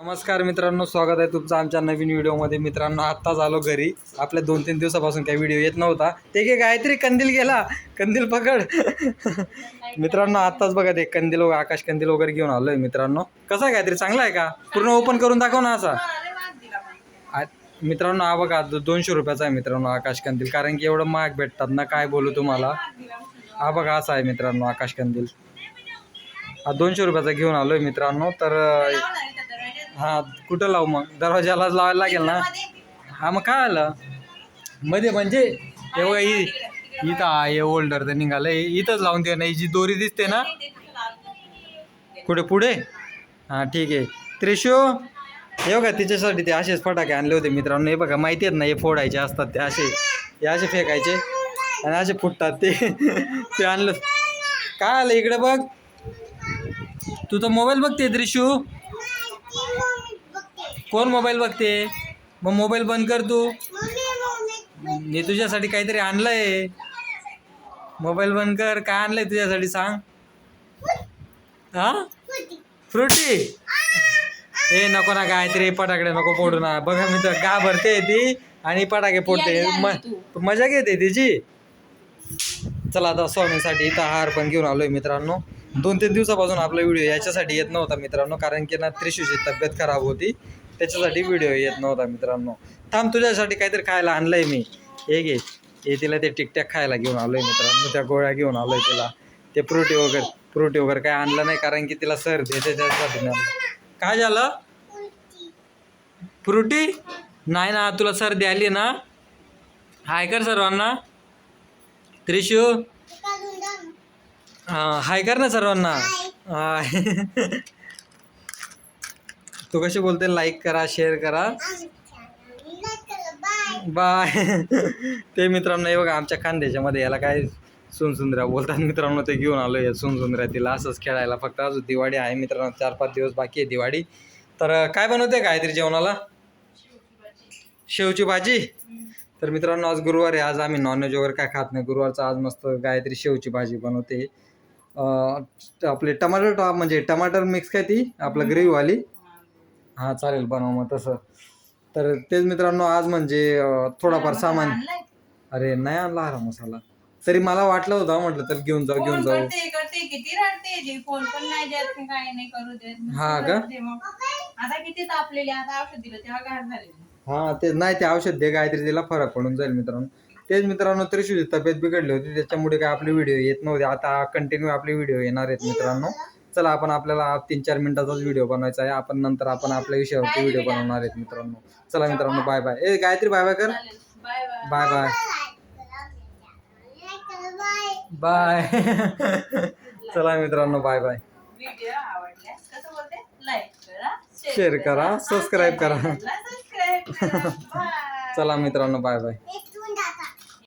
नमस्कार मित्रांनो स्वागत आहे तुमचं आमच्या नवीन व्हिडिओमध्ये. मित्रांनो आत्ताच आलो घरी. आपल्या दोन तीन दिवसापासून काही व्हिडिओ येत नव्हता. ते घे गायत्री कंदील गेला. कंदील पकड. मित्रांनो आत्ताच बघा ते कंदील वगैरे आकाश कंदील वगैरे घेऊन आलोय मित्रांनो. कसा आहे गायत्री? चांगला आहे का? पूर्ण ओपन करून दाखव ना असा. मित्रांनो हा बघा दोनशे रुपयाचा आहे मित्रांनो आकाश कंदील. कारण की एवढं महाग भेटतात ना काय बोलू तुम्हाला. हा बघा असा आहे मित्रांनो आकाश कंदील. हा दोनशे रुपयाचा घेऊन आलोय मित्रांनो. तर हा कुठं लावू मग? दरवाजालाच लावायला लागेल ना? हा मग काय आलं? मध्ये म्हणजे? एवढं इ इथं आहे ओल्डर तर निघालंय इथंच लावून दे ना ही जी दोरी दिसते ना? कुठे पुढे? हां ठीक आहे. त्रिशू हे बघा तिच्यासाठी ते असेच फटाके आणले होते मित्रांनो. हे बघा माहिती आहेत ना हे फोडायचे असतात ते असे. हे असे फेकायचे आणि असे फुटतात ते. ते आणलं. काय आलं इकडे बघ? तू तर मोबाईल बघते त्रिशू. कोण मोबाईल बघते? मग मोबाईल बंद कर तू. मी तुझ्यासाठी काहीतरी आणलंय. मोबाईल बंद कर. काय आणलंय तुझ्यासाठी सांग. हा? फ्रुटी. ए नको ना काहीतरी फटाकडे नको फोडू ना. बघा मी तर घाबरते ती आणि फटाके फोडते. म- मजा घेते तिची. चला आता स्वामीसाठी इथं हार पण घेऊन आलोय मित्रांनो. दोन तीन दिवसापासून आपला व्हिडिओ याच्यासाठी येत नव्हता मित्रांनो कारण की ना त्रिशूची तब्येत खराब होती. त्याच्यासाठी व्हिडिओ येत नव्हता मित्रांनो. थांब तुझ्यासाठी काहीतरी खायला आणलंय मी. हे घे. हे तिला ते टिकटॅक खायला घेऊन आलोय मित्रांनो. त्या गोळ्या घेऊन आलोय तिला. ते फ्रुटी वगैरे फ्रुटी वगैरे काय आणलं नाही कारण की तिला सर्दी त्याच्यासाठी. काय झालं? फ्रुटी नाही ना तुला सर्दी आली ना. हाय कर सर्वांना. त्रिशू. हाय. कर ना सर्वांना. हाय. तू कशी बोलते? लाईक करा शेअर करा. बाय ते मित्रांनो हे बघा आमच्या खानदेशामध्ये याला काय सुनसुंदऱ्या बोलतात मित्रांनो ते घेऊन आलो या सुनसुंदऱ्या तिला. असंच खेळायला फक्त अजून दिवाळी आहे मित्रांनो चार पाच दिवस बाकी आहे दिवाळी. तर काय बनवते गायत्री जेवणाला? शेवची भाजी? तर मित्रांनो आज गुरुवार आहे. आज आम्ही नॉनव्हेज वगैरे काय खात नाही. गुरुवारचा आज मस्त गायत्री शेवची भाजी बनवते. आपले टमाटर टॉप म्हणजे टमाटर मिक्स काय ती? आपलं ग्रेव्हीवाली हां चालेल बनव मग तसं. तर तेच मित्रांनो आज म्हणजे अं, थोडाफार सामान. अरे नाही आणला हरा मसाला. तरी मला वाटलं होतं म्हटलं तर घेऊन जाऊ घेऊन जाऊ. करते करते किती रडते जी फोन पण नाही देत काय नाही करू देत. हा का? मग. आता किती तापलेली आता औषध दिलं तेव्हा गाठ झालेली हां ते नाही ते औषध दे काहीतरी तिला फरक पडून जाईल मित्रांनो. तेच मित्रांनो त्रिशूची तब्येत बिघडली होती त्याच्यामुळे काय आपले व्हिडिओ येत नव्हते. आता कंटिन्यू आपले व्हिडिओ येणार आहेत मित्रांनो. चला आपण आपल्याला तीन चार मिनिटाचाच व्हिडिओ बनवायचा आहे. आपण नंतर आपण आपल्या विषयावरती व्हिडिओ बनवणार आहेत मित्रांनो. चला मित्रांनो बाय बाय ए गायत्री बाय बाय कर बाय बाय बाय चला मित्रांनो बाय बाय शेअर करा सबस्क्राईब करा. चला मित्रांनो बाय बाय